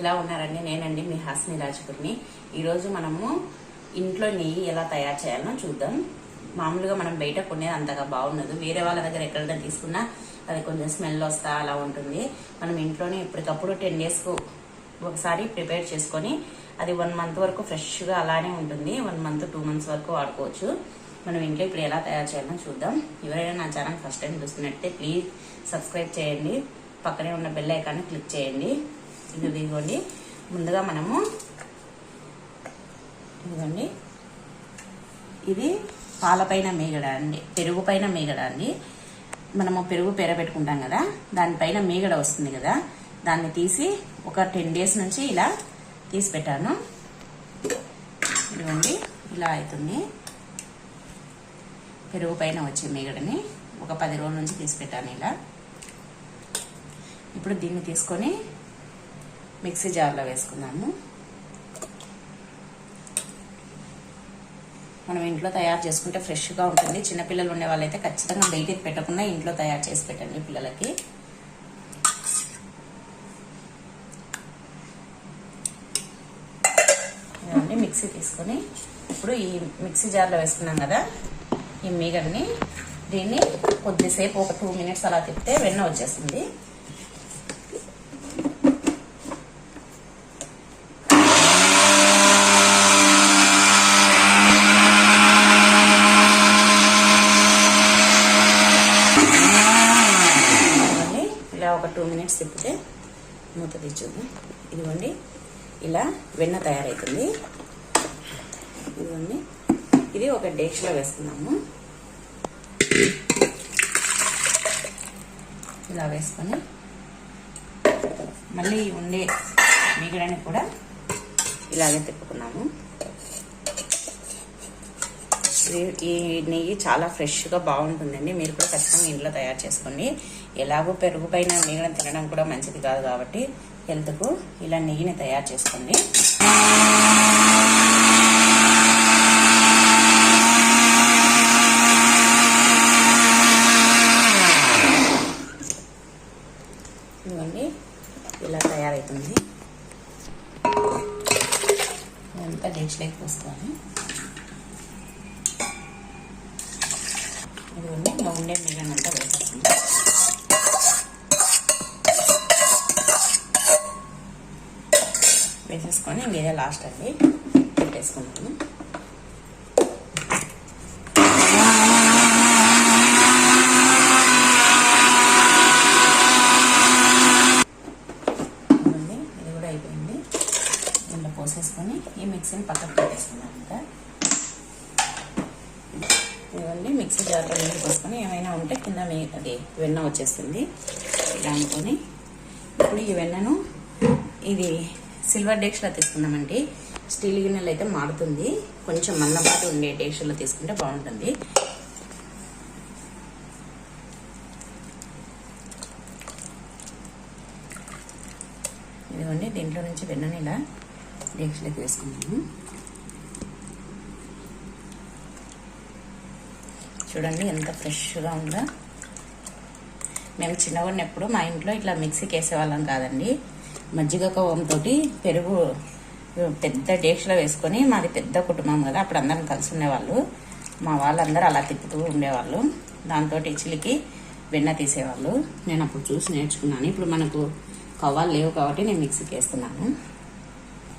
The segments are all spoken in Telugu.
ఇలా ఉన్నారండి నేనండి మీ హాస్ని రాజపురిని. ఈరోజు మనము ఇంట్లో నెయ్యి ఎలా తయారు చేయాలో చూద్దాం. మామూలుగా మనం బయట కొనేది అంతగా బాగుండదు. వేరే వాళ్ళ దగ్గర ఎక్కడైనా తీసుకున్నా అది కొంచెం స్మెల్ వస్తా అలా ఉంటుంది. మనం ఇంట్లోనే ఎప్పటికప్పుడు టెన్ డేస్కు ఒకసారి ప్రిపేర్ చేసుకొని అది వన్ మంత్ వరకు ఫ్రెష్గా అలానే ఉంటుంది. వన్ మంత్ టూ మంత్స్ వరకు వాడుకోవచ్చు. మనం ఇంట్లో ఇప్పుడు ఎలా తయారు చేయాలో చూద్దాం. ఎవరైనా నా ఛానల్ ఫస్ట్ టైం చూస్తున్నట్టే ప్లీజ్ సబ్స్క్రైబ్ చేయండి. పక్కనే ఉన్న బెల్ ఐకాన్ని క్లిక్ చేయండి. ఇదిగో ఇదిగోండి ముందుగా మనము ఇదిగోండి. ఇది పాలపైన మేగడ అండి. పెరుగు పైన మేగడ అండి. మనము పెరుగు పెరబెట్టుకుంటాం కదా. దానిపైన మేగడ వస్తుంది కదా. దాన్ని తీసి ఒక టెన్ డేస్ నుంచి ఇలా తీసి పెట్టాను. ఇదిగోండి. ఇలా అవుతుంది. పెరుగు పైన వచ్చే మేగడని ఒక పది రోజుల నుంచి తీసి పెట్టాను ఇలా. ఇప్పుడు దీన్ని తీసుకొని మిక్సీ జార్లో వేసుకుందాము. మనం ఇంట్లో తయారు చేసుకుంటే ఫ్రెష్గా ఉంటుంది. చిన్నపిల్లలు ఉండే వాళ్ళైతే ఖచ్చితంగా బయటికి పెట్టకుండా ఇంట్లో తయారు చేసి పెట్టండి పిల్లలకి. ఇదండి మిక్సీ తీసుకొని ఇప్పుడు ఈ మిక్సీ జార్లో వేసుకున్నాం కదా ఈ మీగడ్ని దీన్ని కొద్దిసేపు ఒక టూ మినిట్స్ అలా తిప్పితే వెన్న వచ్చేస్తుంది ఇదిగోండి ఇలా ఒక టూ మినిట్స్ తిప్పితే మూత తెచ్చుద్దాం ఇదిగోండి ఇలా వెన్న తయారవుతుంది ఇదిగోండి ఇది ఒక డేక్షలో వేసుకున్నాము ఇలా వేసుకొని మళ్ళీ ఉండే మిగడని కూడా ఇలాగే తిప్పుకున్నాము. ఈ నెయ్యి చాలా ఫ్రెష్గా బాగుంటుందండి. మీరు కూడా ఖచ్చితంగా ఇంట్లో తయారు చేసుకోండి ఎలాగో పెరుగు పైన తినడం కూడా మంచిది కాదు కాబట్టి హెల్త్కు ఇలా నెయ్యిని తయారు చేసుకోండి ఇదిగోండి ఇలా తయారవుతుంది ఇదంతా డిష్లోకి పోసుకోవాలి ఇదిగోండి ఇంకా ఉండే మిగనంతా వేసేస్తుంది వేసేసుకొని మీరే లాస్ట్ అండి పెట్టేసుకున్నాను ఇదిగోండి ఇది కూడా అయిపోయింది. పోసేసుకొని ఈ మిక్సీని పక్కకు పెట్టేసుకున్నాం ఇంకా. ఇవన్నీ మిక్సీ జార్లో నీళ్ళు పోసుకొని ఏమైనా ఉంటే కింద మీ అది వెన్న వచ్చేస్తుంది. ఇలా అనుకొని ఇప్పుడు ఈ వెన్నను ఇది సిల్వర్ డేక్షలో తీసుకుందామండి. స్టీల్ గిన్నెలు అయితే మారుతుంది కొంచెం మందపాటు ఉండే డేక్షలో తీసుకుంటే బాగుంటుంది. ఇదిగోండి దీంట్లో నుంచి వెన్నని ఇలా డేక్షలోకి వేసుకున్నాము చూడండి ఎంత ఫ్రెష్గా ఉందో. మేము చిన్నగా ఉన్నప్పుడు మా ఇంట్లో ఇట్లా మిక్సీకి వేసేవాళ్ళం కాదండి. మజ్జిగ కోవంతో పెరుగు పెద్ద డేక్షలో వేసుకొని మాది పెద్ద కుటుంబం కదా అప్పుడు అందరం కలిసి ఉండేవాళ్ళు. మా వాళ్ళందరూ అలా తిప్పుతూ ఉండేవాళ్ళు. దాంతో ఇచ్చిలికి వెన్న తీసేవాళ్ళు. నేను అప్పుడు చూసి నేర్చుకున్నాను. ఇప్పుడు మనకు కవ్వాలు లేవు కాబట్టి నేను మిక్సీకి వేస్తున్నాను.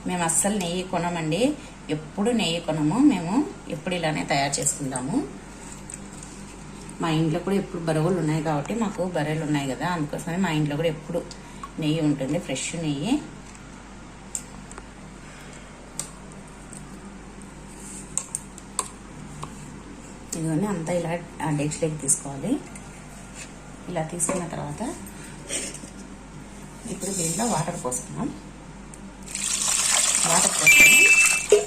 మేము అస్సలు నెయ్యి కొనమండి. ఎప్పుడు నెయ్యి కొనము మేము ఎప్పుడు ఇలానే తయారు చేసుకుంటాము. మా ఇంట్లో కూడా ఎప్పుడు బరువులు ఉన్నాయి కాబట్టి మాకు బర్రెలు ఉన్నాయి కదా అందుకోసమే మా ఇంట్లో కూడా ఎప్పుడు నెయ్యి ఉంటుంది ఫ్రెష్ నెయ్యి. ఇదిగోని అంతా ఇలా ఆ డెక్స్లోకి తీసుకోవాలి. ఇలా తీసుకున్న తర్వాత ఇప్పుడు దీంట్లో వాటర్ పోసుకున్నాం వాటర్ పోసుకొని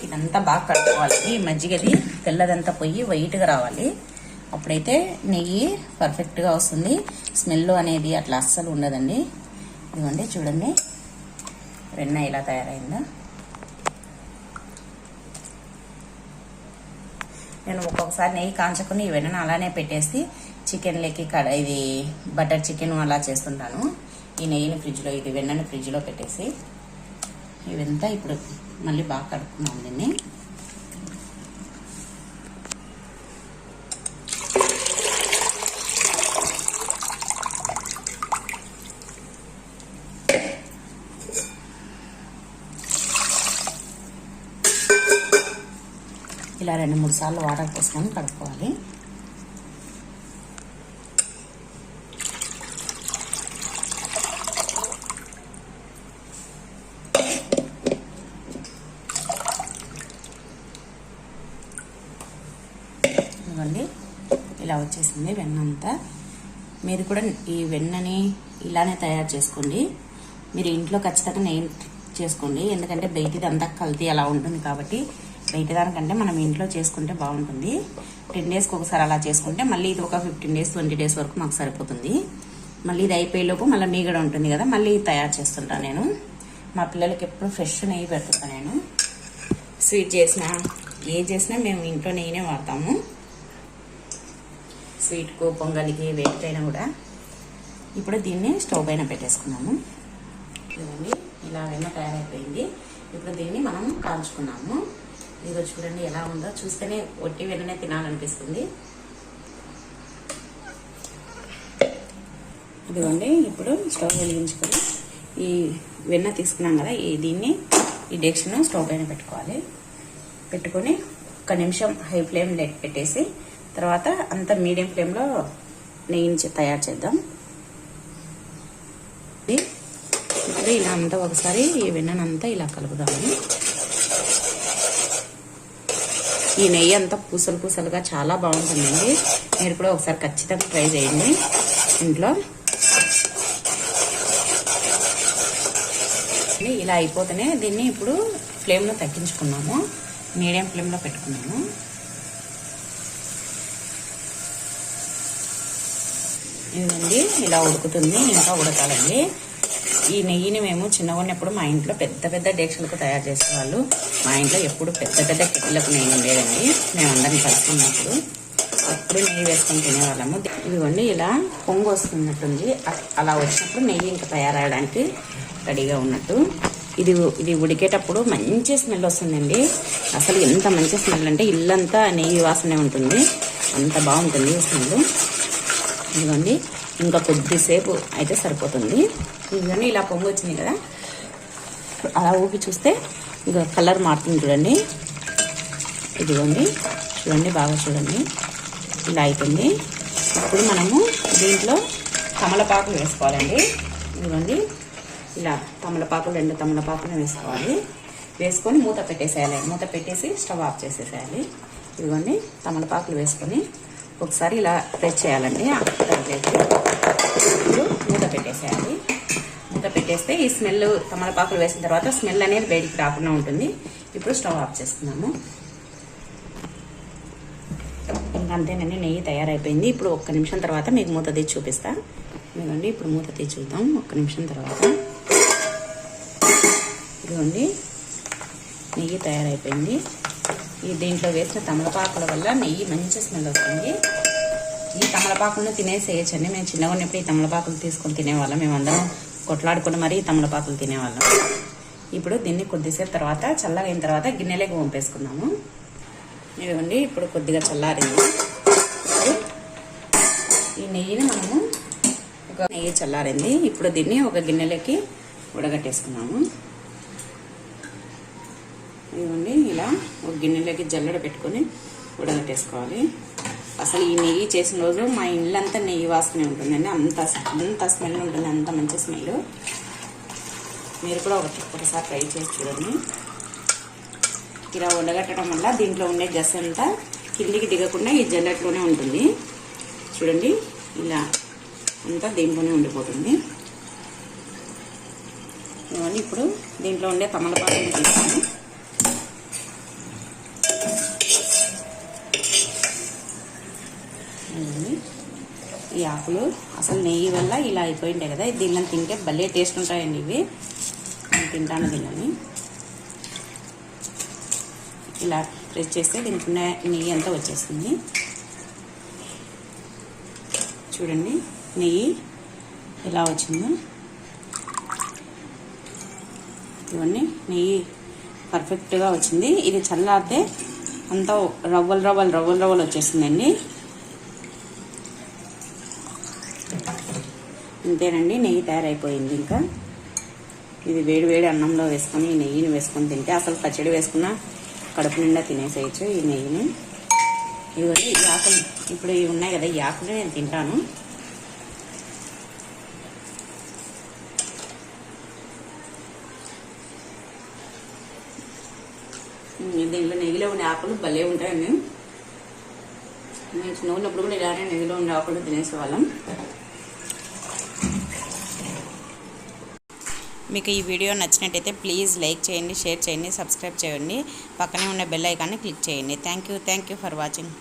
ఇదంతా బాగా కట్టుకోవాలి ఈ మజ్జిగది తెల్లదంతా పోయి వైట్గా రావాలి. అప్పుడైతే నెయ్యి పర్ఫెక్ట్గా వస్తుంది. స్మెల్ అనేది అట్లా అస్సలు ఉండదండి. ఇదిగోండి చూడండి. వెన్న ఇలా తయారైందా? నేను ఒక్కొక్కసారి నెయ్యి కాంచుకొని ఈ వెన్నను అలానే పెట్టేసి చికెన్లకి కడ ఇది బటర్ చికెన్ అలా చేస్తుంటాను. ఈ నెయ్యిని ఫ్రిడ్జ్లో ఇది వెన్నను ఫ్రిడ్జ్లో పెట్టేసి ఇవంతా ఇప్పుడు మళ్ళీ బాగా కడుక్కున్నాం దీన్ని. ఇలా రెండు మూడు సార్లు వాటర్ పోసుకొని కడుక్కోవాలి. ఇవ్వండి ఇలా వచ్చేసింది వెన్న అంతా. మీరు కూడా ఈ వెన్నని ఇలానే తయారు చేసుకోండి. మీరు ఇంట్లో ఖచ్చితంగా నెయ్యి చేసుకోండి. ఎందుకంటే బయటిది అంతా కల్తీ అలా ఉంటుంది కాబట్టి బయట దానికంటే మనం ఇంట్లో చేసుకుంటే బాగుంటుంది. టెన్ డేస్కి ఒకసారి అలా చేసుకుంటే మళ్ళీ ఇది ఒక ఫిఫ్టీన్ డేస్ ట్వంటీ డేస్ వరకు మాకు సరిపోతుంది. మళ్ళీ ఇది అయిపోయేలోపు మళ్ళీ మీగడ ఉంటుంది కదా మళ్ళీ తయారు చేస్తుంటాను నేను. మా పిల్లలకి ఎప్పుడు ఫ్రెష్ నెయ్యి పెడుతుంటాను నేను. స్వీట్ చేసినా ఏ చేసినా మేము ఇంట్లో నెయ్యినే వాడతాము. స్వీట్కు పొంగలికి వేటికైనా కూడా. ఇప్పుడు దీన్ని స్టవ్ పైన పెట్టేసుకున్నాము. చూడండి ఇలాగైనా తయారైపోయింది. ఇప్పుడు దీన్ని మనం కాల్చుకున్నాము. ఇదిగో చూడండి ఎలా ఉందో. చూస్తేనే ఒట్టి వెన్ననే తినాలనిపిస్తుంది. ఇదిగోండి ఇప్పుడు స్టవ్ వెలిగించుకొని ఈ వెన్న తీసుకున్నాం కదా ఈ దీన్ని ఈ డెక్షన్ స్టవ్ పైన పెట్టుకోవాలి. పెట్టుకొని ఒక నిమిషం హై ఫ్లేమ్ పెట్టేసి తర్వాత అంత మీడియం ఫ్లేమ్లో నెయ్యిని తయారు చేద్దాం. ఇప్పుడు ఇలా అంతా ఒకసారి ఈ వెన్ననంతా ఇలా కలుపుదాము. ఈ నెయ్యి అంతా పూసలు పూసలుగా చాలా బాగుంటుందండి. మీరు కూడా ఒకసారి ఖచ్చితంగా ట్రై చేయండి. ఇంట్లో ఇలా అయిపోతేనే దీన్ని ఇప్పుడు ఫ్లేమ్లో తగ్గించుకున్నాము. మీడియం ఫ్లేమ్లో పెట్టుకున్నాము. ఇదండి ఇలా ఉడుకుతుంది. ఇంకా ఉడకాలండి. ఈ నెయ్యిని మేము చిన్నగా ఉన్నప్పుడు మా ఇంట్లో పెద్ద పెద్ద డేక్షలకు తయారు చేసేవాళ్ళు. మా ఇంట్లో ఎప్పుడు పెద్ద పెద్ద కిట్లకు నెయ్యి ఉండేదండి. మేము అందరం కలిసి ఉన్నప్పుడు నెయ్యి వేసుకొని తినేవాళ్ళము. ఇదిగోండి ఇలా పొంగు వస్తున్నట్టుంది. అలా వచ్చినప్పుడు నెయ్యి ఇంకా తయారవడానికి రెడీగా ఉన్నట్టు. ఇది ఇది ఉడికేటప్పుడు మంచి స్మెల్ వస్తుందండి. అసలు ఎంత మంచి స్మెల్ అంటే ఇల్లంతా నెయ్యి వాసనే ఉంటుంది. అంత బాగుంటుంది స్మెల్. ఇదిగోండి ఇంకా కొద్దిసేపు అయితే సరిపోతుంది. ఇవన్నీ ఇలా పొంగు వచ్చింది కదా. అలా ఊపి చూస్తే ఇంకా కలర్ మారుతుంది చూడండి. ఇదిగోండి చూడండి బాగా చూడండి. ఇలా అవుతుంది ఇప్పుడు మనము దీంట్లో తమలపాకులు వేసుకోవాలండి. ఇదిగోండి ఇలా తమలపాకులు రెండు తమలపాకులు వేసుకోవాలి. వేసుకొని మూత పెట్టేసేయాలి. మూత పెట్టేసి స్టవ్ ఆఫ్ చేసేసేయాలి. ఇదిగోండి తమలపాకులు వేసుకొని ఒకసారి ఇలా ప్రెస్ చేయాలండి ఇప్పుడు మూత పెట్టేసేయాలి వేస్తే ఈ స్మెల్ తమలపాకులు వేసిన తర్వాత స్మెల్ అనేది బయటికి రాకుండా ఉంటుంది. ఇప్పుడు స్టవ్ ఆఫ్ చేసుకున్నాము ఇంకా అంతేనండి నెయ్యి తయారైపోయింది. ఇప్పుడు ఒక్క నిమిషం తర్వాత మీకు మూత తీసి చూపిస్తా. ఇదిగోండి ఇప్పుడు మూత తీసి చూద్దాం. ఒక్క నిమిషం తర్వాత ఇదిగోండి నెయ్యి తయారైపోయింది. ఈ దీంట్లో వేసిన తమలపాకుల వల్ల నెయ్యి మంచి స్మెల్ వస్తుంది. ఈ తమలపాకులను తినేసేయచ్చండి. మేము చిన్నగా ఉన్నప్పుడు ఈ తమలపాకులు తీసుకొని తినేవాళ్ళం. మేమందరం కొట్లాడుకుని మరీ తమలపాకులు తినేవాళ్ళం. ఇప్పుడు దీన్ని కొద్దిసేపు తర్వాత చల్లగైన తర్వాత గిన్నెలోకి పంపేసుకున్నాము ఇదిగోండి ఇప్పుడు కొద్దిగా చల్లారింది. ఈ నెయ్యిని మనము ఒక నెయ్యి చల్లారింది. ఇప్పుడు దీన్ని ఒక గిన్నెలోకి ఉడగట్టేసుకున్నాము ఇదిగోండి ఇలా ఒక గిన్నెలోకి జల్లడ పెట్టుకొని ఉడగట్టేసుకోవాలి అసలు ఈ నెయ్యి చేసిన రోజు మా ఇల్లంతా నెయ్యి వాసనే ఉంటుందండి. అంత అంత స్మెల్ ఉంటుంది. అంత మంచి స్మెల్ మీరు కూడా ఒకటి ఒకసారి ట్రై చేసి చూడండి. ఇలా ఉండగట్టడం వల్ల దీంట్లో ఉండే గస్ అంతా కిందికి దిగకుండా ఈ జల్లెట్లోనే ఉంటుంది. చూడండి. ఇలా అంతా దీంట్లోనే ఉండిపోతుంది. ఇవన్నీ ఇప్పుడు దీంట్లో ఉండే తమలపాకులు తీసుకొని ఈ ఆకులు అసలు నెయ్యి వల్ల ఇలా అయిపోయింటాయి కదా. దీనిలో తింటే భలే టేస్ట్ ఉంటాయండి ఇవి. నేను తింటాను దీనిని. ఇలా ప్రెస్ చేస్తే దీనికి నెయ్యి అంతా వచ్చేస్తుంది. చూడండి నెయ్యి ఎలా వచ్చిందో. ఇవన్నీ నెయ్యి పర్ఫెక్ట్గా వచ్చింది. ఇది చల్లారితే అంతా రవ్వలు రవ్వలు రవ్వలు రవ్వలు వచ్చేసిందండి అంతేనండి నెయ్యి తయారైపోయింది ఇంకా. ఇది వేడి వేడి అన్నంలో వేసుకొని ఈ నెయ్యిని వేసుకొని తింటే అసలు పచ్చడి వేసుకున్న కడుపు నిండా తినేసేయచ్చు ఈ నెయ్యిని. ఇవన్నీ ఈ ఆకులు ఇప్పుడు ఇవి ఉన్నాయి కదా ఈ ఆకులు నేను తింటాను. దీంట్లో నెయ్యిలో ఉండే ఆకులు భలే ఉంటాయండి. నేను చిన్న ఉన్నప్పుడు కూడా ఇలానే నెయ్యిలో ఉండే ఆకులు తినేసేవాళ్ళం. మీకు ఈ వీడియో నచ్చినట్టయితే ప్లీజ్ లైక్ చేయండి షేర్ చేయండి సబ్స్క్రైబ్ చేయండి. పక్కనే ఉన్న బెల్ ఐకాన్ని క్లిక్ చేయండి. Thank you thank you for watching.